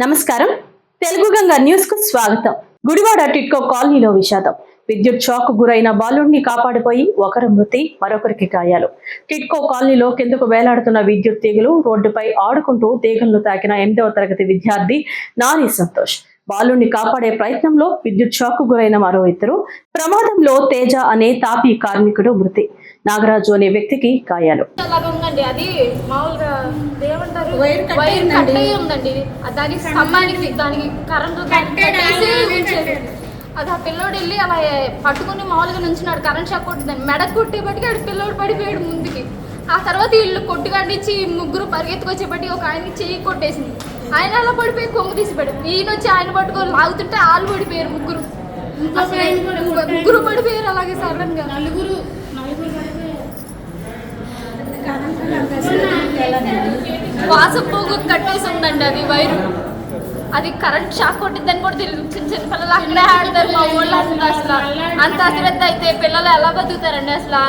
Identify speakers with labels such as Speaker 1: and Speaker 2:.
Speaker 1: నమస్కారం. తెలుగు గంగ న్యూస్కు స్వాగతం. గుడివాడ టిట్కో కాలనీలో విషాదం. విద్యుత్ షాక్ గురైన బాలుడిని కాపాడిపోయి ఒకరు మృతి మరొకరికి గాయాలు. టిట్కో కాలనీలో కిందకు వేలాడుతున్న విద్యుత్ తీగలు రోడ్డుపై ఆడుకుంటూ తీగలను తాకిన ఎనిమిదవ తరగతి విద్యార్థి నాని సంతోష్. బాలుణ్ణి కాపాడే ప్రయత్నంలో విద్యుత్ షాక్ గురైన మరో ఇద్దరు. ప్రమాదంలో తేజ అనే తాపీ కార్మికుడు మృతి. నాగరాజు అనే వ్యక్తికి గాయాలు.
Speaker 2: అది మామూలుగా
Speaker 3: వైర్ కట్
Speaker 2: అయ్యి ఉందండి. ఆ దానికి స్తంభానికి దానికి కరెంటు. అది ఆ పిల్లోడు వెళ్ళి అలా పట్టుకుని మామూలుగా నుంచున్నాడు. కరెంట్ షాక్ కొట్టిందని మెడ కొట్టేపటికి ఆడు పిల్లోడు పడిపోయాడు ముందుకి. ఆ తర్వాత వీళ్ళు కొట్టు కండించి ముగ్గురు పరిగెత్తుకొచ్చేపటి ఒక ఆయనకి చెయ్యి కొట్టేసింది. ఆయన అలా పడిపోయి కొంగు తీసిపోయాడు ఈయన వచ్చి ఆయన పట్టుకొని లాగుతుంటే వాళ్ళు పడిపోయారు ముగ్గురు. ముగ్గురు పడిపోయారు అలాగే సడన్గా
Speaker 3: నలుగురు నలుగురు
Speaker 2: వాసపోగు కట్టేసి ఉందండి అది వైరు. అది కరెంట్ షాక్ కొట్టిందని కూడా తెలియదు చిన్న చిన్న పిల్లలు అక్కడే ఆడతారు మా ఊళ్ళో అసలు అసలు. అంత అశ్రద్ధ అయితే పిల్లలు ఎలా బతుకుతారండి అసలు?